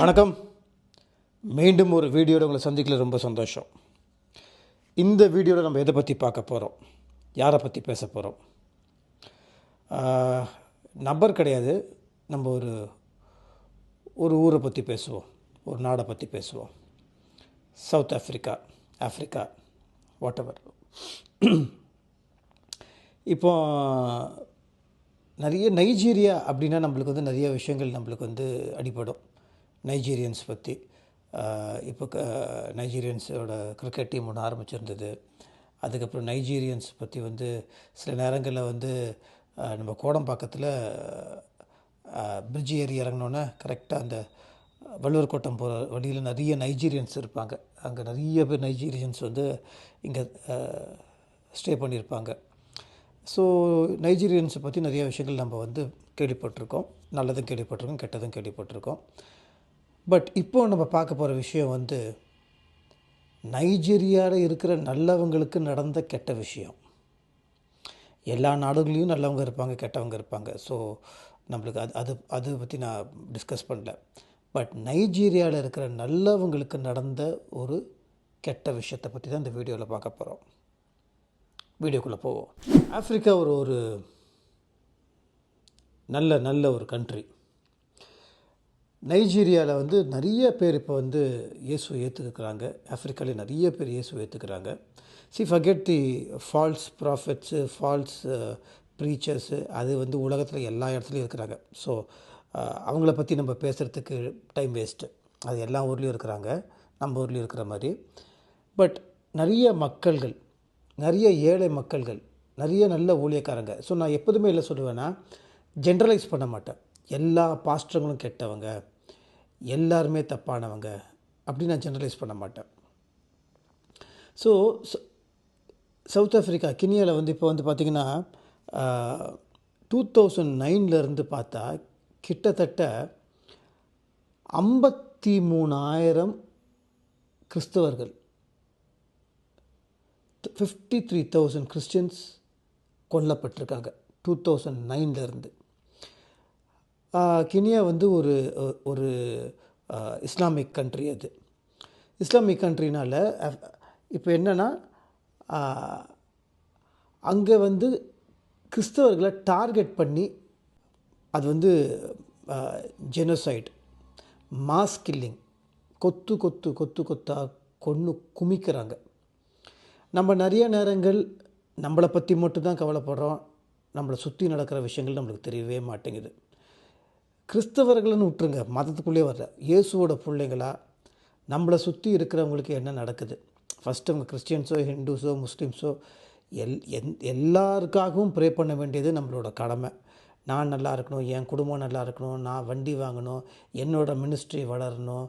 வணக்கம். மீண்டும் ஒரு வீடியோவில் உங்களை சந்திக்கல ரொம்ப சந்தோஷம். இந்த வீடியோவில் நம்ம எதை பற்றி பார்க்க போகிறோம் யாரை பற்றி பேச போகிறோம் நபர் கிடையாது. நம்ம ஒரு ஒரு ஊரை பற்றி பேசுவோம். ஒரு நாடை பற்றி பேசுவோம். South Africa Africa whatever இப்போ நிறைய நைஜீரியா அப்படின்னா நம்மளுக்கு வந்து நிறைய விஷயங்கள் நம்மளுக்கு வந்து அடிபடும். நைஜீரியன்ஸ் பற்றி இப்போ க நைஜீரியன்ஸோட கிரிக்கெட் டீம் ஒன்று ஆரம்பிச்சிருந்தது. அதுக்கப்புறம் நைஜீரியன்ஸ் பற்றி வந்து சில நேரங்களில் வந்து நம்ம நம்ம கோடம்பாக்கத்தில் பிரிட்ஜ் ஏறி இறங்கினோன்னே கரெக்டாக அந்த வள்ளுவர் கோட்டம் போகிற வழியில் நிறைய நைஜீரியன்ஸ் இருப்பாங்க. அங்கே நிறைய பேர் நைஜீரியன்ஸ் வந்து இங்கே ஸ்டே பண்ணியிருப்பாங்க. ஸோ நைஜீரியன்ஸை பற்றி நிறைய விஷயங்கள் நம்ம வந்து கேள்விப்பட்டிருக்கோம். நல்லதும் கேள்விப்பட்டிருக்கோம் கெட்டதும் கேள்விப்பட்டிருக்கோம். பட் இப்போ நம்ம பார்க்க போகிற விஷயம் வந்து நைஜீரியாவில் இருக்கிற நல்லவங்களுக்கு நடந்த கெட்ட விஷயம். எல்லா நாடுகள்லேயும் நல்லவங்க இருப்பாங்க கெட்டவங்க இருப்பாங்க. ஸோ நம்மளுக்கு அது அது அதை பற்றி நான் டிஸ்கஸ் பண்ணல. பட் நைஜீரியாவில் இருக்கிற நல்லவங்களுக்கு நடந்த ஒரு கெட்ட விஷயத்தை பற்றி தான் இந்த வீடியோவில் பார்க்க போகிறோம் வீடியோக்குள்ளே போவோம். ஆஃப்ரிக்கா ஒரு ஒரு நல்ல நல்ல ஒரு கண்ட்ரி நைஜீரியாவில் வந்து நிறைய பேர் இப்போ வந்து இயேசு ஏற்றுக்கிறாங்க ஆஃப்ரிக்காவில் நிறைய பேர் இயேசு ஏற்றுக்கிறாங்க see forget the false prophets false preachers அது வந்து உலகத்தில் எல்லா இடத்துலையும் இருக்கிறாங்க. ஸோ uh, அவங்கள பற்றி நம்ம பேசுகிறதுக்கு டைம் வேஸ்ட்டு அது எல்லா ஊர்லேயும் இருக்கிறாங்க. நம்ம ஊர்லேயும் இருக்கிற மாதிரி. பட் நிறைய மக்கள்கள் நிறைய ஏழை மக்கள்கள் நிறைய நல்ல ஊழியக்காரங்க. ஸோ நான் எப்போதுமே இல்லை சொல்லுவேன்னா ஜென்ரலைஸ் பண்ண மாட்டேன். எல்லா பாஸ்டருங்களும் கெட்டவங்க. எல்லாருமே தப்பானவங்க அப்படி நான் ஜென்ரலைஸ் பண்ண மாட்டேன். ஸோ சவுத் ஆஃப்ரிக்கா கினியாவில் வந்து இப்போ வந்து பார்த்திங்கன்னா டூ தௌசண்ட் நைன்லேருந்து பார்த்தா கிட்டத்தட்ட ஐம்பத்தி மூணாயிரம் கிறிஸ்தவர்கள் ஃபிஃப்டி த்ரீ தௌசண்ட் கிறிஸ்டியன்ஸ் கொல்லப்பட்டிருக்காங்க டூ தௌசண்ட் நைன்லேருந்து கினியா வந்து ஒரு ஒரு இஸ்லாமிக் கண்ட்ரி அது. இஸ்லாமிக் கண்ட்ரினால் இப்போ என்னென்னா அங்கே வந்து கிறிஸ்தவர்களை டார்கெட் பண்ணி அது வந்து ஜெனோசைட் மாஸ் கில்லிங் கொத்து கொத்து கொத்து கொத்தாக கொன்று குமிக்கிறாங்க. நம்ம நிறைய நேரங்கள் நம்மளை பற்றி மட்டும்தான் கவலைப்படுறோம். நம்மளை சுற்றி நடக்கிற விஷயங்கள் நம்மளுக்கு தெரியவே மாட்டேங்குது. கிறிஸ்தவர்கள்னு விட்டுருங்க மதத்துக்குள்ளே வர்ற இயேசுவோட பிள்ளைங்களா நம்மளை சுற்றி இருக்கிறவங்களுக்கு என்ன நடக்குது? ஃபஸ்ட்டு அவங்க கிறிஸ்டியன்ஸோ ஹிந்துஸோ முஸ்லீம்ஸோ எல் எந் எல்லாருக்காகவும் ப்ரே பண்ண வேண்டியது நம்மளோட கடமை. நான் நல்லா இருக்கணும் என் குடும்பம் நல்லா இருக்கணும் நான் வண்டி வாங்கணும் என்னோடய மினிஸ்ட்ரி வளரணும்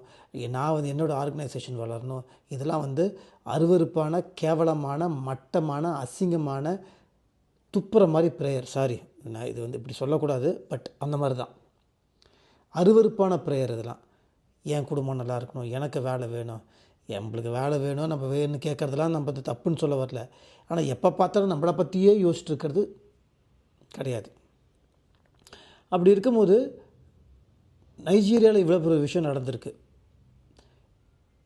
நான் வந்து என்னோடய ஆர்கனைசேஷன் வளரணும். இதெல்லாம் வந்து அருவருப்பான கேவலமான மட்டமான அசிங்கமான துப்புற மாதிரி ப்ரேயர் சாரி நான் இது வந்து இப்படி சொல்லக்கூடாது பட் அந்த மாதிரி தான் அருவருப்பான ப்ரேயர் இதெல்லாம். என் குடும்பம் நல்லா இருக்கணும் எனக்கு வேலை வேணும் நம்மளுக்கு வேலை வேணும் நம்ம வேணும்னு கேட்குறதெல்லாம் நம்ம வந்து தப்புன்னு சொல்ல வரல. ஆனால் எப்போ பார்த்தாலும் நம்மளை பற்றியே யோசிச்சுட்டு இருக்கிறது கிடையாது. அப்படி இருக்கும்போது நைஜீரியாவில் இவ்வளோ பெரிய விஷயம் நடந்திருக்கு.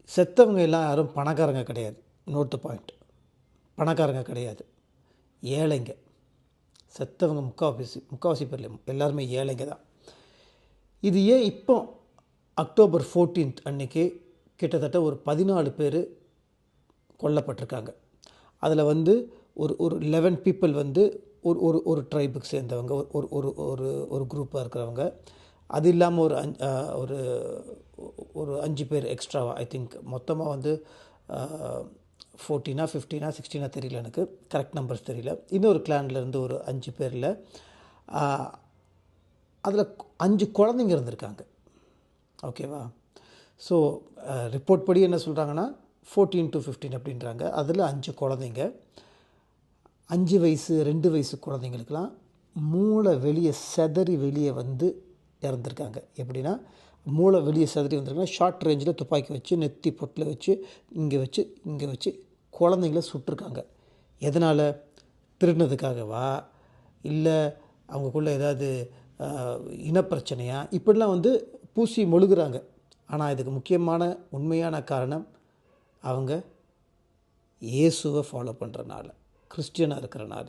செத்தவங்க எல்லாம் யாரும் பணக்காரங்க கிடையாது. நோர்த்து பாயிண்ட் பணக்காரங்க கிடையாது. ஏழைங்க. செத்தவங்க முக்கால்வாசி முக்காவாசி பேர் எல்லாருமே ஏழைங்க தான். இது ஏன் இப்போ அக்டோபர் 14th அன்னைக்கு கிட்டத்தட்ட ஒரு பதினாலு பேர் கொல்லப்பட்டிருக்காங்க. அதில் வந்து ஒரு ஒரு லெவன் பீப்புள் வந்து ஒரு ஒரு ஒரு ட்ரைபுக்கு சேர்ந்தவங்க ஒரு ஒரு ஒரு ஒரு ஒரு குரூப்பாக இருக்கிறவங்க. அது இல்லாமல் ஒரு அஞ்சு ஒரு ஒரு அஞ்சு பேர் எக்ஸ்ட்ராவாக ஐ திங்க் மொத்தமாக வந்து ஃபோர்டீனா ஃபிஃப்டீனா சிக்ஸ்டீனா தெரியல எனக்கு. கரெக்ட் நம்பர்ஸ் தெரியல. இன்னொரு கிளான்லேருந்து ஒரு அஞ்சு பேரில். அதில் அஞ்சு குழந்தைங்க இருந்திருக்காங்க. ஓகேவா ஸோ ரிப்போர்ட் படி என்ன சொல்கிறாங்கன்னா ஃபோர்டீன் டு ஃபிஃப்டீன் அப்படின்றாங்க. அதில் அஞ்சு குழந்தைங்க. அஞ்சு வயசு ரெண்டு வயசு குழந்தைங்களுக்கெல்லாம் மூளை வெளியே செதறி வெளியே வந்து இறந்துருக்காங்க. எப்படின்னா மூளை வெளியே செதறி வந்திருக்காங்க ஷார்ட் ரேஞ்சில் துப்பாக்கி வச்சு நெத்தி பொட்டில் வச்சு இங்கே வச்சு இங்கே வச்சு குழந்தைங்கள சுட்டிருக்காங்க. எதனால்? திருடினதுக்காகவா? இல்லை அவங்களுக்குள்ள ஏதாவது ஆஹ், இனப்பிரச்சனையா? இப்படிலாம் வந்து பூசி மொழுகிறாங்க. ஆனால் இதுக்கு முக்கியமான உண்மையான காரணம் அவங்க இயேசுவை ஃபாலோ பண்ணுறனால கிறிஸ்டியனாக இருக்கிறனால.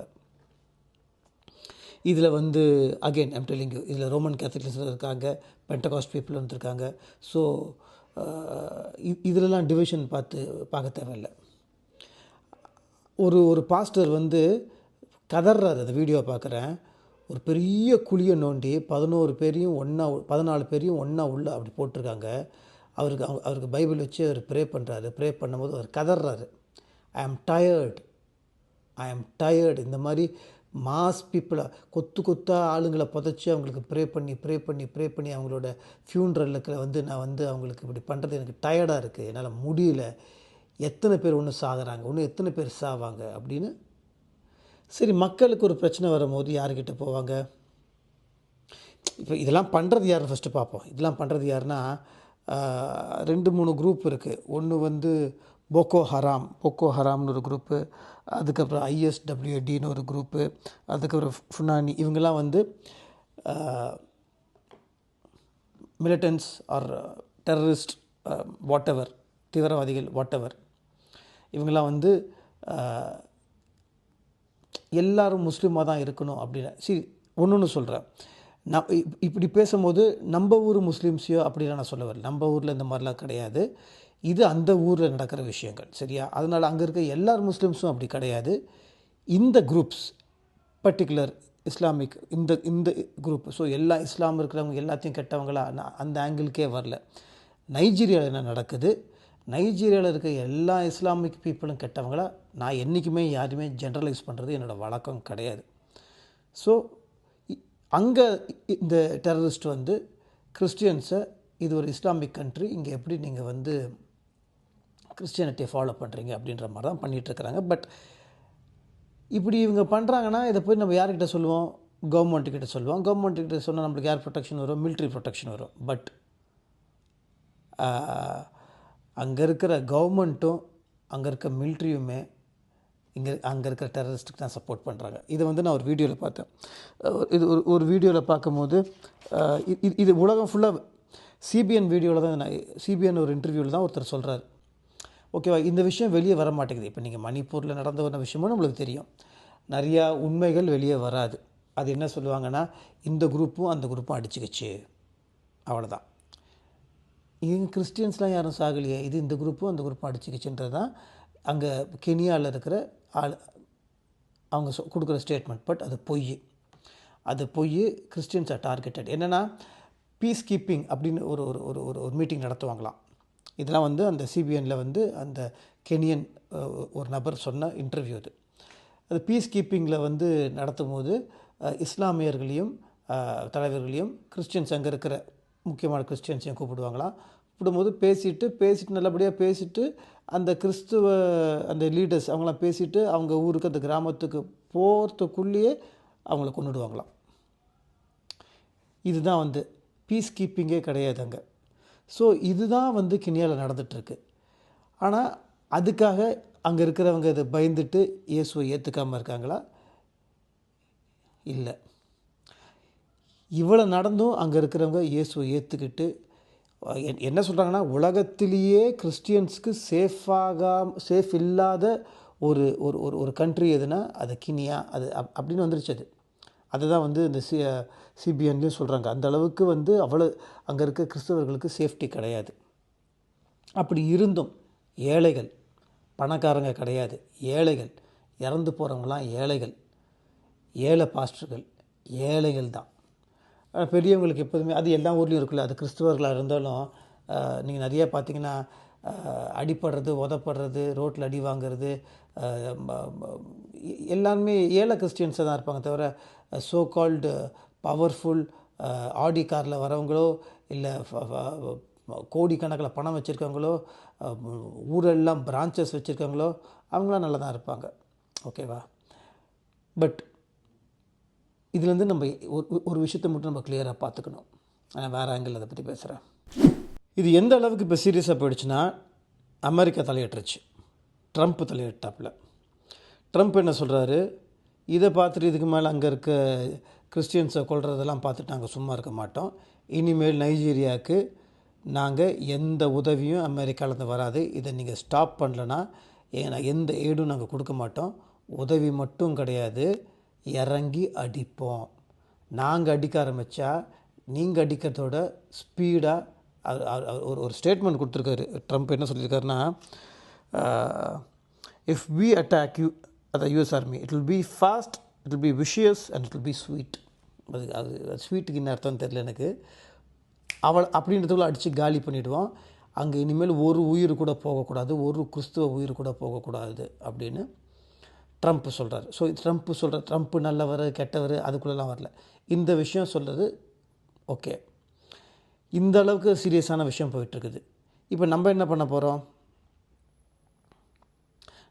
இதில் வந்து அகெயின் ஐம் டெல்லிங் யூ இதில் ரோமன் கேத்தலிக்ஸ் இருக்காங்க பென்டகாஸ்ட் பீப்புள் வந்துருக்காங்க ஸோ இதிலலாம் டிவிஷன் பார்த்து பார்க்க தேவையில்லை. ஒரு ஒரு பாஸ்டர் வந்து கதறார் அந்த வீடியோ பார்க்குறேன். ஒரு பெரிய குழியை நோண்டி பதினோரு பேரையும் ஒன்றா பதினாலு பேரையும் ஒன்றா உள்ள அப்படி போட்டிருக்காங்க. அவருக்கு அவங்க அவருக்கு பைபிள் வச்சு அவர் ப்ரே பண்ணுறாரு ப்ரே பண்ணும்போது அவர் கதறாரு ஐ ஆம் டயர்டு ஐ ஆம் டயர்டு இந்த மாதிரி மாஸ் பீப்புளை கொத்து கொத்தாக ஆளுங்களை புதைச்சி அவங்களுக்கு ப்ரே பண்ணி ப்ரே பண்ணி ப்ரே பண்ணி அவங்களோட ஃபியூன்ரலுக்கு வந்து நான் வந்து அவங்களுக்கு இப்படி பண்ணுறது எனக்கு டயர்டாக இருக்குது என்னால் முடியல. எத்தனை பேர் ஒன்று சாகுறாங்க? ஒன்று எத்தனை பேர் சாவாங்க? அப்படின்னு சரி மக்களுக்கு ஒரு பிரச்சனை வரும்போது யார்கிட்ட போவாங்க? இப்போ இதெல்லாம் பண்ணுறது யாருன்னு ஃபஸ்ட்டு பார்ப்போம். இதெல்லாம் பண்ணுறது யாருன்னா ரெண்டு மூணு குரூப் இருக்குது ஒன்று வந்து போக்கோ ஹராம் போக்கோ ஹராம்னு ஒரு குரூப்பு அதுக்கப்புறம் ஐஎஸ்டபிள்யூடின்னு ஒரு குரூப்பு அதுக்கப்புறம் ஃபுனானி இவங்கெல்லாம் வந்து militants or terrorist whatever தீவிரவாதிகள் வாட் எவர் இவங்கெல்லாம் வந்து எல்லாரும் முஸ்லீமாக தான் இருக்கணும் அப்படின்னு. சரி ஒன்று ஒன்று சொல்கிறேன் நான் இப்- இப்படி பேசும்போது நம்ம ஊர் முஸ்லீம்ஸையோ அப்படிலாம் நான் சொல்ல வரல. நம்ம ஊரில் இந்த மாதிரிலாம் கிடையாது. இது அந்த ஊரில் நடக்கிற விஷயங்கள் சரியா? அதனால் அங்கே இருக்க எல்லார் முஸ்லீம்ஸும் அப்படி கிடையாது. இந்த குரூப்ஸ் பர்டிகுலர் இஸ்லாமிக் இந்த இந்த குரூப் ஸோ எல்லா இஸ்லாம் இருக்கிறவங்க எல்லாத்தையும் கெட்டவங்களா நான் அந்த ஆங்கிளுக்கே வரல. நைஜீரியாவில் என்ன நடக்குது? நைஜீரியாவில் இருக்க எல்லா இஸ்லாமிக் பீப்புளும் கெட்டவங்களா? நான் என்றைக்குமே யாருமே ஜென்ரலைஸ் பண்ணுறது என்னோடய வழக்கம் கிடையாது. ஸோ அங்கே இந்த டெரரிஸ்ட் வந்து கிறிஸ்டியன்ஸை இது ஒரு இஸ்லாமிக் கண்ட்ரி இங்கே எப்படி நீங்கள் வந்து கிறிஸ்டியானிட்டியை ஃபாலோ பண்ணுறீங்க அப்படின்ற மாதிரி தான் பண்ணிகிட்ருக்குறாங்க பட் இப்படி இவங்க பண்ணுறாங்கன்னா இதை போய் நம்ம யார்கிட்ட சொல்லுவோம்? கவர்மெண்ட்டுக்கிட்ட சொல்லுவோம். கவர்மெண்ட்டுக்கிட்ட சொன்னால் நம்மளுக்கு யார் ப்ரொடெக்ஷன் வரும்? மிலிட்ரி ப்ரொடெக்ஷன் வரும். பட் அங்கே இருக்கிற கவர்மெண்ட்டும் அங்கே இருக்க மிலிட்ரியுமே இங்கே அங்கே இருக்கிற டெரரிஸ்ட்டுக்கு தான் சப்போர்ட் பண்ணுறாங்க இதை வந்து நான் ஒரு வீடியோவில் பார்த்தேன். இது ஒரு ஒரு வீடியோவில் பார்க்கும்போது இது இது உலகம் ஃபுல்லாக சிபிஎன் வீடியோவில் தான் நான் சிபிஎன் ஒரு இன்டர்வியூவில் தான் ஒருத்தர் சொல்கிறார் ஓகேவா இந்த விஷயம் வெளியே வர மாட்டேங்குது. இப்போ நீங்கள் மணிப்பூரில் நடந்த ஒரு விஷயமும் நம்மளுக்கு தெரியும். நிறையா உண்மைகள் வெளியே வராது. அது என்ன சொல்லுவாங்கன்னா இந்த குரூப்பும் அந்த குரூப்பும் அடிச்சுக்கிச்சு. அவ்வளோதான் இவங்க கிறிஸ்டியன்ஸ்லாம் யாரும் சாகலையே? இது இந்த குரூப்பும் அந்த குரூப்பும் அடிச்சுக்கிச்சுன்றது தான் அங்கே கெனியாவில் இருக்கிற ஆள் அவங்க சொ- கொடுக்குற ஸ்டேட்மெண்ட் பட் அது பொய். அது பொய் கிறிஸ்டியன்ஸ் ஆர் டார்கெட்டட் என்னென்னா பீஸ் கீப்பிங் அப்படின்னு ஒரு ஒரு ஒரு ஒரு ஒரு மீட்டிங் நடத்துவாங்களாம். இதெல்லாம் வந்து அந்த சிபிஎனில் வந்து அந்த கெனியன் ஒரு நபர் சொன்ன இன்டர்வியூ அது. அது பீஸ் கீப்பிங்கில் வந்து நடத்தும் போது இஸ்லாமியர்களையும் தலைவர்களையும் கிறிஸ்டியன்ஸ் அங்கே இருக்கிற முக்கியமான கிறிஸ்டியன்ஸையும் கூப்பிடுவாங்களாம் கூப்பிடும்போது பேசிட்டு பேசிட்டு நல்லபடியாக பேசிட்டு அந்த கிறிஸ்துவ அந்த லீடர்ஸ் அவங்களாம் பேசிட்டு அவங்க ஊருக்கு அந்த கிராமத்துக்கு போகிறதுக்குள்ளேயே அவங்கள கொண்டுடுவாங்களாம் இதுதான் வந்து பீஸ் கீப்பிங்கே கிடையாது அங்கே. ஸோ இதுதான் வந்து கினியாவில் நடந்துகிட்ருக்கு ஆனால் அதுக்காக அங்கே இருக்கிறவங்க இதை பயந்துட்டு இயேசுவை ஏற்றுக்காமல் இருக்காங்களா? இல்லை. இவ்வளோ நடந்தும் அங்கே இருக்கிறவங்க இயேசுவை ஏற்றுக்கிட்டு என்ன சொல்கிறாங்கன்னா உலகத்திலேயே கிறிஸ்டியன்ஸ்க்கு சேஃபாக சேஃப் இல்லாத ஒரு ஒரு ஒரு ஒரு கண்ட்ரி எதுனா அது கினியா அது அப் அப்படின்னு வந்துருச்சு அது. அதுதான் வந்து இந்த சி சிபிஎன்லேயும் சொல்கிறாங்க அந்த அளவுக்கு வந்து அவ்வளோ அங்கே இருக்க கிறிஸ்தவர்களுக்கு சேஃப்டி கிடையாது. அப்படி இருந்தும் ஏழைகள் பணக்காரங்க கிடையாது. ஏழைகள் இறந்து போகிறவங்களாம் ஏழைகள் ஏழை பாஸ்டர்கள் ஏழைகள் தான். பெரியவங்களுக்கு எப்போதுமே அது எல்லா ஊர்லேயும் இருக்குல்ல அது கிறிஸ்துவர்களாக இருந்தாலும் நீங்கள் நிறைய பார்த்தீங்கன்னா அடிப்படுறது உதப்படுறது ரோட்டில் அடி வாங்குறது எல்லாருமே ஏழை கிறிஸ்டியன்ஸாக தான் இருப்பாங்க தவிர ஸோ கால்டு பவர்ஃபுல் ஆடி காரில் வரவங்களோ இல்லை கோடிக்கணக்கில் பணம் வச்சுருக்கவங்களோ ஊரெல்லாம் பிரான்ச்சஸ் வச்சுருக்கவங்களோ அவங்களாம் நல்லா தான் இருப்பாங்க. ஓகேவா? பட் இதுலேருந்து நம்ம ஒரு ஒரு விஷயத்தை மட்டும் நம்ம கிளியராக பார்த்துக்கணும். ஆனால் வேறு ஆங்கிள் அதை பற்றி பேசுகிறேன் இது எந்த அளவுக்கு இப்போ சீரியஸாக போயிடுச்சுன்னா அமெரிக்கா தலையிட்டுருச்சு ட்ரம்ப் தலையிட்டாப்பில் ட்ரம்ப் என்ன சொல்கிறாரு இதை பார்த்துட்டு இதுக்கு மேலே அங்கே இருக்க கிறிஸ்டியன்ஸை கொள்றதெல்லாம் பார்த்துட்டு நாங்கள் சும்மா இருக்க மாட்டோம். இனிமேல் நைஜீரியாவுக்கு நாங்கள் எந்த உதவியும் அமெரிக்காவிலேருந்து வராது. இதை நீங்கள் ஸ்டாப் பண்ணலன்னா ஏன்னா எந்த ஏடும் நாங்கள் கொடுக்க மாட்டோம். உதவி மட்டும் கிடையாது. இறங்கி அடிப்போம். நாங்கள் அடிக்க ஆரம்பித்தா நீங்கள் அடிக்கிறதோட ஸ்பீடாக ஒரு ஒரு ஸ்டேட்மெண்ட் கொடுத்துருக்காரு. ட்ரம்ப் என்ன சொல்லியிருக்காருன்னா இஃப் வி அட்டாக் யூ அத US army it will be fast it will be vicious and it will be sweet அது அது ஸ்வீட்டுக்கு என்ன அர்த்தம்னு தெரில எனக்கு. அவள் அப்படின்றதுக்குள்ள அடித்து காலி பண்ணிவிடுவோம் அங்கே இனிமேல் ஒரு உயிர் கூட போகக்கூடாது ஒரு கிறிஸ்துவ உயிர் கூட போகக்கூடாது அப்படின்னு. ட்ரம்ப் சொல்கிறார் ஸோ ட்ரம்ப் சொல்கிற ட்ரம்ப் நல்லவர் கெட்டவர் அதுக்குள்ளெல்லாம் வரல. இந்த விஷயம் சொல்கிறது ஓகே இந்த அளவுக்கு சீரியஸான விஷயம் போயிட்டுருக்குது. இப்போ நம்ம என்ன பண்ண போகிறோம்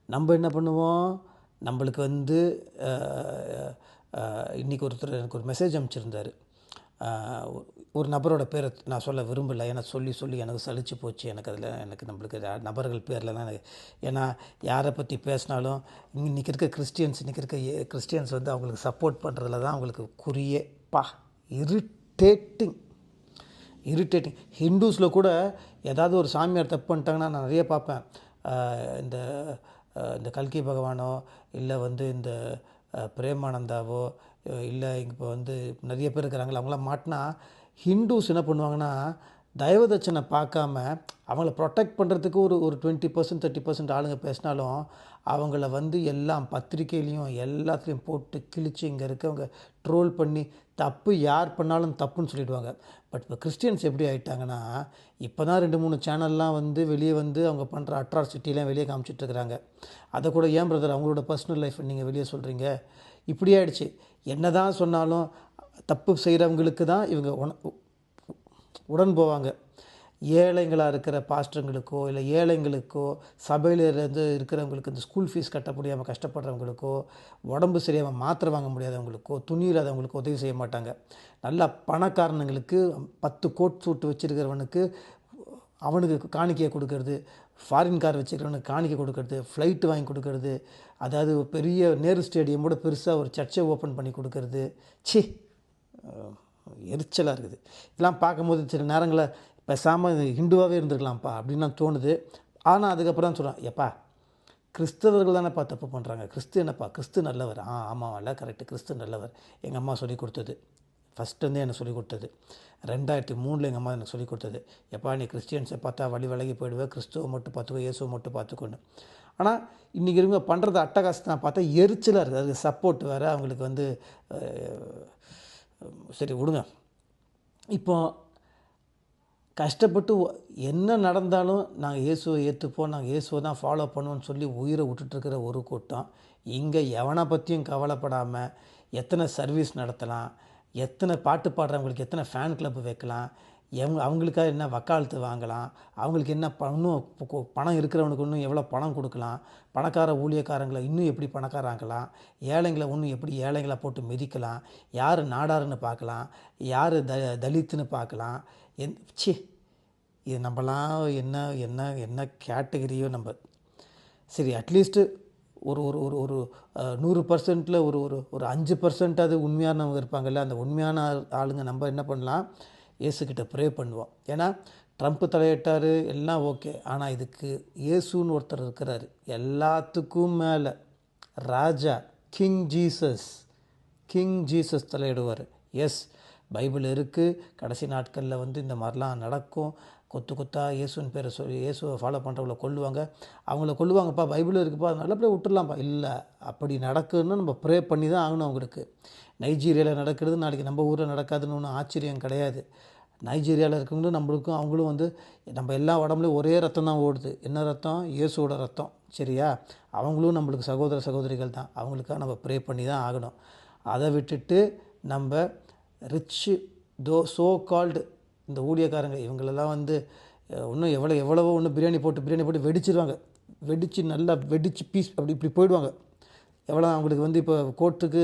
நம்ம என்ன பண்ணுவோம்? நம்மளுக்கு வந்து இன்றைக்கி ஒருத்தர் எனக்கு ஒரு மெசேஜ் அனுப்பிச்சிருந்தார். ஒரு நபரோட பேரை நான் சொல்ல விரும்பலை. ஏன்னா சொல்லி சொல்லி எனக்கு சலிச்சு போச்சு. எனக்கு அதில் எனக்கு நம்மளுக்கு நபர்கள் பேரில் தான் எனக்கு ஏன்னா யாரை பற்றி பேசினாலும் இன்றைக்கி இருக்க கிறிஸ்டியன்ஸ் இன்றைக்கி இருக்க கிறிஸ்டியன்ஸ் வந்து அவங்களுக்கு சப்போர்ட் பண்ணுறதுல தான் அவங்களுக்கு குறியே பா இரிட்டேட்டிங் இரிட்டேட்டிங் ஹிந்துஸில் கூட ஏதாவது ஒரு சாமியார் தப்பு பண்ணிட்டாங்கன்னா நான் நிறைய பார்ப்பேன். இந்த இந்த கல்கி பகவானோ இல்லை வந்து இந்த பிரேமானந்தாவோ இல்லை இப்போ வந்து நிறைய பேர் இருக்கிறாங்களா அவங்களாம் மாட்டினா ஹிந்துஸ் என்ன பண்ணுவாங்கன்னா தயவதட்சணை பார்க்காம அவங்கள ப்ரொடெக்ட் பண்ணுறதுக்கு ஒரு ஒரு டுவெண்ட்டி பர்சன்ட் தேர்ட்டி பர்சன்ட் ஆளுங்க பேசினாலும் அவங்கள வந்து எல்லாம் பத்திரிக்கையிலையும் எல்லாத்துலேயும் போட்டு கிழித்து இங்கே இருக்கவங்க ட்ரோல் பண்ணி தப்பு யார் பண்ணாலும் தப்புன்னு சொல்லிடுவாங்க. பட் இப்போ கிறிஸ்டியன்ஸ் எப்படி ஆகிட்டாங்கன்னா இப்போ தான் ரெண்டு மூணு சேனல்லாம் வந்து வெளியே வந்து அவங்க பண்ணுற அட்ராசிட்டிலாம் வெளியே காமிச்சிட்ருக்குறாங்க அதை கூட ஏன் பிரதர் அவங்களோட பர்சனல் லைஃப் நீங்கள் வெளியே சொல்கிறீங்க இப்படி ஆகிடுச்சு என்ன தான் சொன்னாலும் தப்பு செய்கிறவங்களுக்கு தான் இவங்க உண உடன் போவாங்க. ஏழைங்களாக இருக்கிற பாஸ்டருங்களுக்கோ இல்லை ஏழைங்களுக்கோ சபையில் இருந்து இருக்கிறவங்களுக்கு இந்த ஸ்கூல் ஃபீஸ் கட்ட முடியாமல் கஷ்டப்படுறவங்களுக்கோ உடம்பு சரியாமல் மாத்திரை வாங்க முடியாதவங்களுக்கோ துணி இல்லாதவங்களுக்கோ உதவி செய்ய மாட்டாங்க. நல்லா பணக்காரனுங்களுக்கு பத்து கோட் சூட்டு வச்சுருக்கிறவனுக்கு அவனுக்கு காணிக்கையை கொடுக்கறது ஃபாரின் கார் வச்சுக்கிறவனுக்கு காணிக்கை கொடுக்கறது ஃப்ளைட்டு வாங்கி கொடுக்கறது அதாவது பெரிய நேரு ஸ்டேடியமோட பெருசாக ஒரு சர்ச்சை ஓப்பன் பண்ணி கொடுக்கறது. சி எரிச்சலாக இருக்குது. இதெல்லாம் பார்க்கும்போது சில நேரங்களில் பேசாமல் ஹிந்துவாகவே இருந்திருக்கலாம்ப்பா அப்படின்னு நான் தோணுது. ஆனால் அதுக்கப்புறம் தான் சொல்கிறேன் எப்பா கிறிஸ்தவர்கள் தானேப்பா தப்பு பண்ணுறாங்க கிறிஸ்து என்னப்பா? கிறிஸ்து நல்லவர். ஆ ஆமாம்ல கரெக்டு. கிறிஸ்து நல்லவர். எங்கள் அம்மா சொல்லிக் கொடுத்தது. ஃபஸ்ட்டு வந்து எனக்கு சொல்லிக் கொடுத்தது. ரெண்டாயிரத்தி மூணில் எங்கள் அம்மா எனக்கு சொல்லிக் கொடுத்தது. எப்பா நீ கிறிஸ்டியன்ஸை பார்த்தா வழி விலகி போயிடுவேன் கிறிஸ்துவ மட்டும் பார்த்துக்கோ இயேசுவை மட்டும் பார்த்துக்கோன்னு. ஆனால் இன்றைக்கி இருங்க பண்ணுறது அட்டகாசத்தை நான் பார்த்தா எரிச்சலாக இருக்குது. அதுக்கு சப்போர்ட் வேறு அவங்களுக்கு வந்து சரி விடுங்க. இப்போ கஷ்டப்பட்டு என்ன நடந்தாலும் நாங்கள் இயேசுவை ஏற்றுப்போம் நாங்கள் இயேசுவை தான் ஃபாலோ பண்ணுவோம்னு சொல்லி உயிரை விட்டுட்டுருக்கிற ஒரு கூட்டம். இங்கே எவனை பற்றியும் கவலைப்படாமல் எத்தனை சர்வீஸ் நடத்தலாம் எத்தனை பாட்டு பாடுறவங்களுக்கு எத்தனை ஃபேன் கிளப் வைக்கலாம் எவங்க அவங்களுக்காக என்ன வக்காலத்து வாங்கலாம்? அவங்களுக்கு என்ன இன்னும் பணம் இருக்கிறவனுக்கு இன்னும் எவ்வளோ பணம் கொடுக்கலாம்? பணக்கார ஊழியக்காரங்களை இன்னும் எப்படி பணக்காராங்கலாம்? ஏழைங்களை இன்னும் எப்படி ஏழைங்களை போட்டு மிதிக்கலாம்? யார் நாடாருன்னு பார்க்கலாம்? யார் த தலித்துன்னு பார்க்கலாம்? என் சி இது நம்மலாம் என்ன என்ன என்ன கேட்டகரியோ நம்ம. சரி அட்லீஸ்ட்டு ஒரு ஒரு ஒரு ஒரு நூறு பர்சன்ட்டில் ஒரு ஒரு ஒரு அஞ்சு பர்சன்ட் அது உண்மையானவங்க இருப்பாங்கல்ல? அந்த உண்மையான ஆளுங்க நம்ம என்ன பண்ணலாம்? இயேசுக்கிட்ட ப்ரே பண்ணுவோம் ஏன்னா ட்ரம்ப் தலையிட்டார் எல்லாம் ஓகே ஆனால் இதுக்கு இயேசுன்னு ஒருத்தர் இருக்கிறார். எல்லாத்துக்கும் மேலே ராஜா கிங் ஜீசஸ் கிங் ஜீசஸ் தலையிடுவார். எஸ் பைபிள் இருக்குது கடைசி நாட்களில் வந்து இந்த மாதிரிலாம் நடக்கும். கொத்து கொத்தா இயேசுன்னு பேரை சொல்லி இயேசுவை ஃபாலோ பண்ணுறவங்கள கொல்லுவாங்க. அவங்கள கொல்லுவாங்கப்பா பைபிளும் இருக்குப்பா அதனால அப்படியே விட்டுடலாம்ப்பா இல்லை அப்படி நடக்குதுன்னு நம்ம ப்ரே பண்ணி தான் ஆகணும் அவங்களுக்கு. நைஜீரியாவில் நடக்கிறது நாளைக்கு நம்ம ஊரில் நடக்காதுன்னு ஒன்றும் ஆச்சரியம் கிடையாது. நைஜீரியாவில் இருக்கவங்களும் நம்மளுக்கும் அவங்களும் வந்து நம்ம எல்லா உடம்புலையும் ஒரே ரத்தம் தான் ஓடுது. என்ன ரத்தம்? இயேசுவோட ரத்தம். சரியா? அவங்களும் நம்மளுக்கு சகோதர சகோதரிகள் தான். அவங்களுக்காக நம்ம ப்ரே பண்ணி தான் ஆகணும். அதை விட்டுட்டு நம்ம ரிச்சு தோ சோ கால்டு இந்த ஊழியக்காரங்க இவங்களெல்லாம் வந்து இன்னும் எவ்வளோ எவ்வளவோ ஒன்று பிரியாணி போட்டு பிரியாணி போட்டு வெடிச்சிருவாங்க. வெடித்து நல்லா வெடித்து பீஸ் அப்படி இப்படி போயிடுவாங்க. எவ்வளோ அவங்களுக்கு வந்து இப்போ கோட்டுக்கு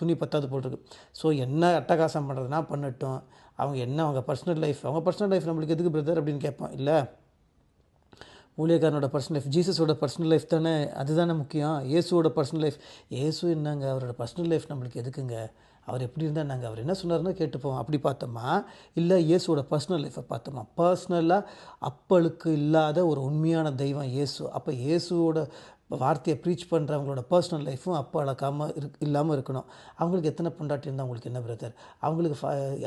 துணி பத்தாது போட்டிருக்கு. ஸோ என்ன அட்டகாசம் பண்ணுறதுனா பண்ணட்டும். அவங்க என்ன அவங்க பர்சனல் லைஃப் அவங்க பர்சனல் லைஃப் நம்மளுக்கு எதுக்கு பிரதர் அப்படின்னு கேட்பான் இல்லை? ஊழியக்காரனோட பர்சனல் லைஃப் ஜீசஸோட பர்சனல் லைஃப் தானே அதுதானே முக்கியம். இயேசுவோட பர்சனல் லைஃப் இயேசு என்னங்க? அவரோட பர்சனல் லைஃப் நம்மளுக்கு எதுக்குங்க? அவர் எப்படி இருந்தால் நாங்கள் அவர் என்ன சொன்னார்னு கேட்டுப்போம். அப்படி பார்த்தோமா? இல்லை இயேசுவோட பர்சனல் லைஃப்பை பார்த்தோமா? பர்சனலாக அப்பளுக்கு இல்லாத ஒரு உண்மையான தெய்வம் இயேசு. அப்போ இயேசுவோட வார்த்தையை ப்ரீச் பண்ணுறவங்களோட பர்சனல் லைஃப்பும் அப்போ அளக்காமல் இரு இல்லாமல் இருக்கணும். அவங்களுக்கு எத்தனை பொண்டாட்டி இருந்தால் அவங்களுக்கு என்ன பிரதர் அவங்களுக்கு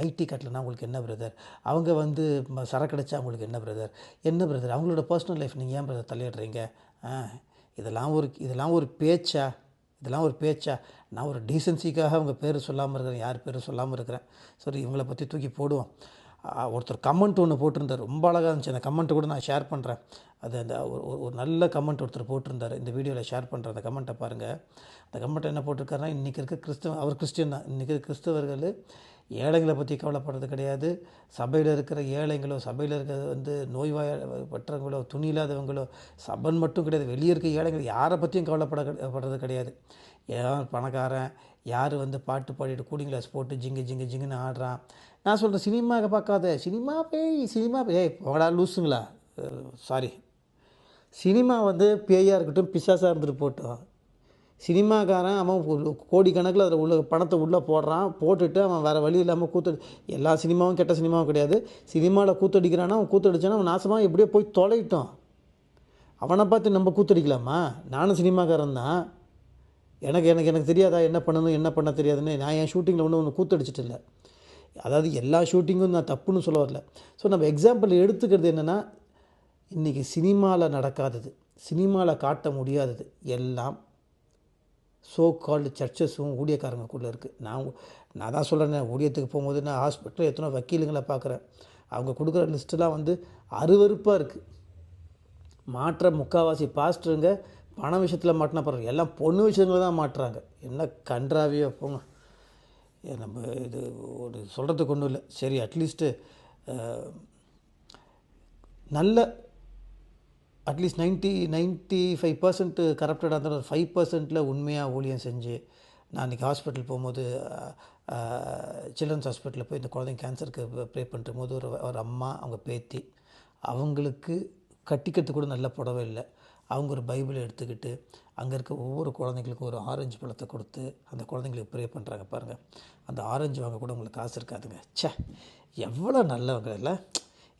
ஐடி கட்டலைன்னா அவங்களுக்கு என்ன பிரதர் அவங்க வந்து ம- சரக்கு அடிச்சா அவங்களுக்கு என்ன பிரதர் என்ன பிரதர் அவங்களோட பர்சனல் லைஃப் நீங்கள் ஏன் பிரதர் தலையிடுறீங்க ஆ இதெல்லாம் ஒரு இதெல்லாம் ஒரு பேச்சா? இதெல்லாம் ஒரு பேச்சா? நான் ஒரு டீசென்சிக்காக அவங்க பேர் சொல்லாமல் இருக்கிறேன் யார் பேர் சொல்லாமல் இருக்கிறேன். சரி இவங்களை பற்றி தூக்கி போடுவோம். ஒருத்தர் கமெண்ட் ஒன்று போட்டிருந்தார். ரொம்ப அழகாக இருந்துச்சு. அந்த கமெண்ட்டை கூட நான் ஷேர் பண்ணுறேன் அது அந்த ஒரு ஒரு- ஒரு நல்ல கமெண்ட் ஒருத்தர் போட்டிருந்தார். இந்த வீடியோவில் ஷேர் பண்ணுறேன் அந்த கமெண்ட்டை பாருங்கள் அந்த கமெண்ட் என்ன போட்டிருக்காருன்னா இன்றைக்கி இருக்க கிறிஸ்தவ அவர் கிறிஸ்டின் தான். இன்றைக்கி இருக்க கிறிஸ்தவர்கள் ஏழைங்களை பற்றி கவலைப்படுறது கிடையாது. சபையில் இருக்கிற ஏழைங்களோ சபையில் இருக்கிற வந்து நோய்வாய் பெற்றவங்களோ துணி இல்லாதவங்களோ சபன் மட்டும் கிடையாது. வெளியே இருக்க ஏழைகள் யாரை பற்றியும் கவலைப்பட படுறது கிடையாது. யார் பணக்காரன்? யார் வந்து பாட்டு பாடிட்டு கூலிங் கிளாஸ் போட்டு ஜிங்கு ஜிங்கு ஜிங்குன்னு ஆடுறான்? நான் சொல்கிறேன் சினிமாவை பார்க்காத. சினிமா பேய் சினிமா பேய் போடா லூஸுங்களா சாரி. சினிமா வந்து பேயாக இருக்கட்டும் பிசாசாக இருந்துட்டு போட்டோம் சினிமாக்காரன் அவன் கோடிக்கணக்கில் அதில் உள்ள பணத்தை உள்ளே போடுறான் போட்டுட்டு அவன் வேறு வழி இல்லாமல் கூத்து எல்லா சினிமாவும் கெட்ட சினிமாவும் கிடையாது. சினிமாவில் கூத்தடிக்கிறானா அவன் கூத்தடிச்சானா அவன் நாசமாக எப்படியோ போய் தொலைட்டோம் அவனை பார்த்து நம்ம கூத்தடிக்கலாமா? நானும் சினிமாக்காரன் தான். எனக்கு எனக்கு எனக்கு தெரியாதா என்ன பண்ணணும் என்ன பண்ண தெரியாதுன்னு? நான் என் ஷூட்டிங்கில் ஒன்று ஒன்று கூத்தடிச்சிட்டு இல்லை. அதாவது எல்லா ஷூட்டிங்கும் நான் தப்புன்னு சொல்ல வரல. ஸோ நம்ம எக்ஸாம்பிள் எடுத்துக்கிறது என்னென்னா இன்றைக்கி சினிமாவில் நடக்காதது சினிமாவில் காட்ட முடியாதது எல்லாம் ஸோ கால்டு சர்ச்சஸும் ஊழியக்காரங்களுக்குள்ளே இருக்குது நான் நான் தான் சொல்கிறேன் ஊழியத்துக்கு போகும்போது நான் ஹாஸ்பிட்டலில் எத்தனை வக்கீலுங்களை பார்க்குறேன். அவங்க கொடுக்குற லிஸ்ட்டெலாம் வந்து அருவருப்பாக இருக்குது மாற்ற முக்காவாசி பாஸ்டருங்க பண விஷயத்தில் மாட்டினா பரவாயில்ல. எல்லாம் பொண்ணு விஷயங்கள தான் மாட்டுறாங்க. என்ன கன்றாவியோ போங்க. நம்ம இது ஒரு சொல்கிறதுக்கு ஒன்றும் இல்லை. சரி அட்லீஸ்ட்டு நல்ல அட்லீஸ்ட் 90 95% ஃபைவ் பர்சன்ட்டு கரப்டடாக இருந்தாலும் ஒரு ஃபைவ் பர்சன்ட்டில் உண்மையாக ஊழியம் செஞ்சு நான் இன்றைக்கி ஹாஸ்பிட்டல் போகும்போது சில்ட்ரன்ஸ் ஹாஸ்பிட்டலில் போய் இந்த குழந்தைங்க கேன்சருக்கு ப்ரே பண்ணுற போது ஒரு ஒரு அம்மா அவங்க பேத்தி அவங்களுக்கு கட்டிக்கிறது கூட நல்ல புடவை இல்லை. அவங்க ஒரு பைபிளை எடுத்துக்கிட்டு அங்கே இருக்க ஒவ்வொரு குழந்தைங்களுக்கும் ஒரு ஆரஞ்சு பழத்தை கொடுத்து அந்த குழந்தைங்களுக்கு ப்ரே பண்ணுறாங்க பாருங்கள் அந்த ஆரஞ்சு வாங்க கூட உங்களுக்கு காசு இருக்காதுங்க. ச்சே எவ்வளோ நல்லவங்க இல்லை.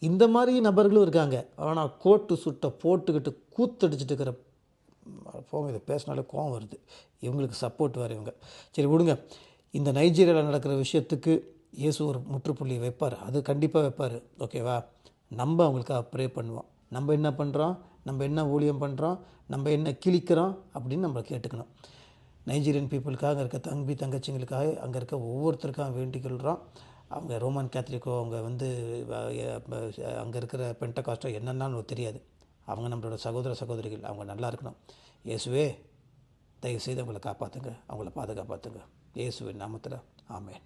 இந்த மாதிரி நபர்களும் இருக்காங்க. ஆனால் கோட்டு சுட்டை போட்டுக்கிட்டு கூத்தடிச்சிட்டு இருக்கிற போங்க இதை பேசினாலே கோவம் வருது. இவங்களுக்கு சப்போர்ட் வேறு இவங்க. சரி விடுங்க. இந்த நைஜீரியாவில் நடக்கிற விஷயத்துக்கு இயேசு ஒரு முற்றுப்புள்ளி வைப்பார். அது கண்டிப்பாக வைப்பார். ஓகேவா நம்ம அவங்களுக்காக ப்ரே பண்ணுவோம். நம்ம என்ன பண்ணுறோம் நம்ம என்ன ஊழியம் பண்ணுறோம் நம்ம என்ன கிழிக்கிறோம்? அப்படின்னு நம்ம கேட்டுக்கணும். நைஜீரியன் பீப்புளுக்காக அங்கே இருக்க தம்பி தங்கச்சிங்களுக்காக அங்கே இருக்க ஒவ்வொருத்தருக்காக வேண்டிக்கொள்கிறோம் அவங்க ரோமன் கேத்தலிக்கோ அவங்க வந்து அங்கே இருக்கிற பென்டகாஸ்டோ என்னென்னு தெரியாது. அவங்க நம்மளோட சகோதர சகோதரிகள் அவங்க நல்லா இருக்கணும். இயேசுவே தயவு செய்து அவங்கள காப்பாற்றுங்க அவங்கள பாதுகாப்பாற்றுங்க இயேசுவின் நாமத்தில் ஆமென்.